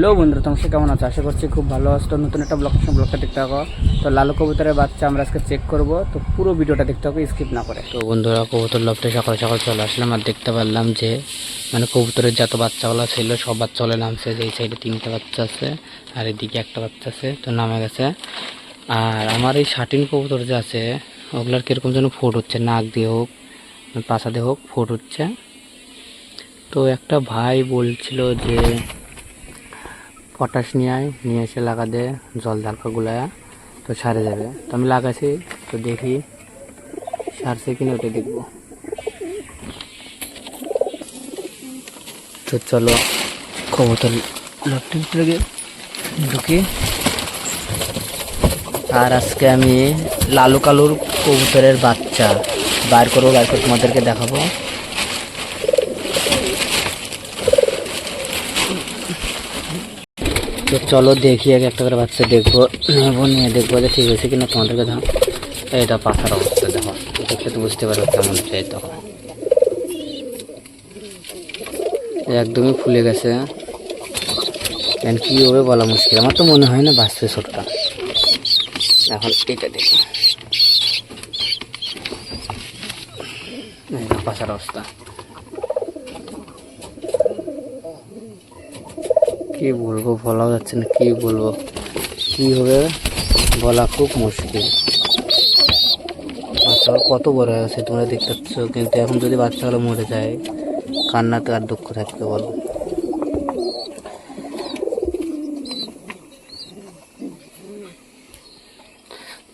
Hello বন্ধুরা, তোমার কেমন আছো? আশা করছি খুব ভালো আছো। তো নতুন একটা ব্লগ ব্লগটা দেখতে থাকো। তো লালু কবুতরের বাচ্চা আমরা আজকে চেক করব। তো পুরো ভিডিওটা দেখতে হবে স্কিপ না করে। তো বন্ধুরা, কবুতর লফটে সকাল সকাল চলে আসলাম আর দেখতে পারলাম যে মানে কবুতরের যত বাচ্চাগুলো ছিল, সব বাচ্চাগুলো নামছে যে এই সাইডে তিনটা বাচ্চা আছে আর এদিকে একটা বাচ্চা আছে, তো নামে গেছে। আর আমার এই শাটিন কবুতর যে আছে, ওগুলার কীরকম যেন ফোট হচ্ছে, নাক দিয়ে হোক পাশা দিয়ে হোক, ফোট হচ্ছে। তো একটা ভাই বলছিল যে পটাশ নিয়ে আয়, নিয়ে এসে লাগা দে, জল দালকা গুলায়া তো সারে যাবে। তো আমি লাগাছি, তো দেখি সারছে কিনা ওটা দেখব। তো চলো কবুতর লটটিন থেকে ঢুকি। আর আজকে আমি লালু কালুর কবুতরের বাচ্চা বার করব বার করে তোমাদেরকে দেখাবো। তো চলো দেখি, আগে একটা করে বাচ্চা দেখব। নেব, নিয়ে দেখব যে ঠিক আছে কিনা তোমাদেরকে দেখো এটা পাখার অবস্থা, দেখো। দেখলে তো বুঝতে পারো কেমন চাই তখন একদমই ফুলে গেছে। এখন কী হবে বলা মুশকিল? আমার তো মনে হয় না বাঁচবে ছোটটা। এখন এটা দেখি। পাখার অবস্থা। কি বলব? বলা যাচ্ছে না, কি বলব? কি হবে বলা খুব মুশকিল। বাচ্চাগুলো কত বড় হয়ে গেছে তোমরা দেখতে পাচ্ছ, কিন্তু এখন যদি বাচ্চাগুলো মরে যায়, কান্নাতে আর দুঃখ থাকতে বলো।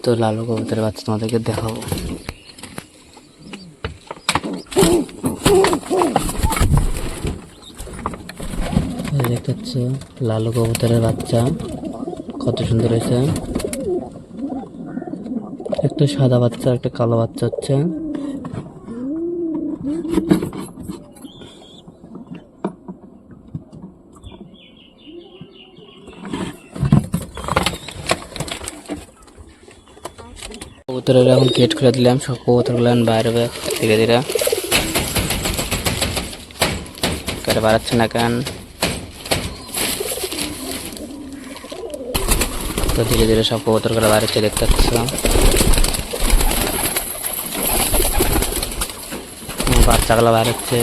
তো লালু কবুতরের বাচ্চা তোমাদেরকে দেখাবো এই দেখতে লালু কবুতরের বাচ্চা। কত সুন্দর হয়েছে। একটা সাদা বাচ্চা, একটা কালো বাচ্চা হচ্ছে। কবুতরের এখন গেট খুলে দিলাম, সব কবুতরগুলো এখন বাইরে ধীরে ধীরে। বাড়াচ্ছে না কেন? তো ধীরে ধীরে সব কবুতর করে বাড়িতে দেখতে পাচ্ছ বাচ্চাগুলো বাড়াচ্ছে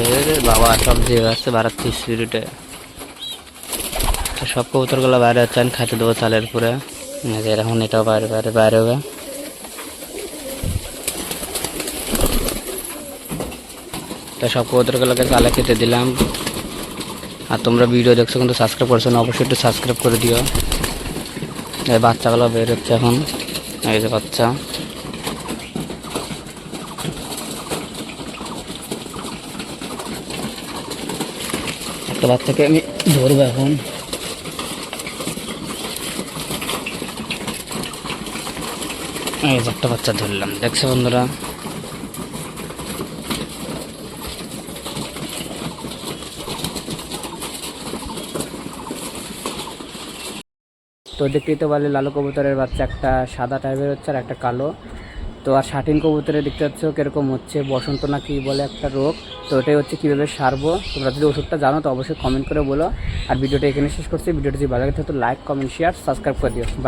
বাবা সব যে আসছে বাড়াচ্ছে স্পিরিটে সব কবুতরগুলো বাইরে হচ্ছে, আমি খাইতে দেবো চালের পুরে। এখন এটাও বাইরে বাইরে বাইরে হবে। তো সব কবুতরগুলোকে চালে খেতে দিলাম। আর তোমরা ভিডিও দেখছ কিন্তু সাবস্ক্রাইব করছ না, অবশ্যই একটু সাবস্ক্রাইব করে দিও। এই বাচ্চাগুলো বের হচ্ছে এখন। এই যে বাচ্চা। একটা বাচ্চাকে আমি ধরবো এখন। এই যে একটা বাচ্চা ধরলাম। দেখছে বন্ধুরা? তো দেখতেই তো পারলে লালু কবুতরের বাচ্চা একটা সাদা টাইপের হচ্ছে আর একটা কালো। তো আর শাটিন কবুতরে দেখতে পাচ্ছ কীরকম হচ্ছে, বসন্ত না কি বলে একটা রোগ। তো ওটাই হচ্ছে কীভাবে সারবো, তোমরা যদি ওষুধটা জানো তো অবশ্যই কমেন্ট করে বলো। আর ভিডিওটা এখানে শেষ করছি, ভিডিওটা যদি ভালো লাগে তো লাইক কমেন্ট শেয়ার সাবস্ক্রাইব করে দিও.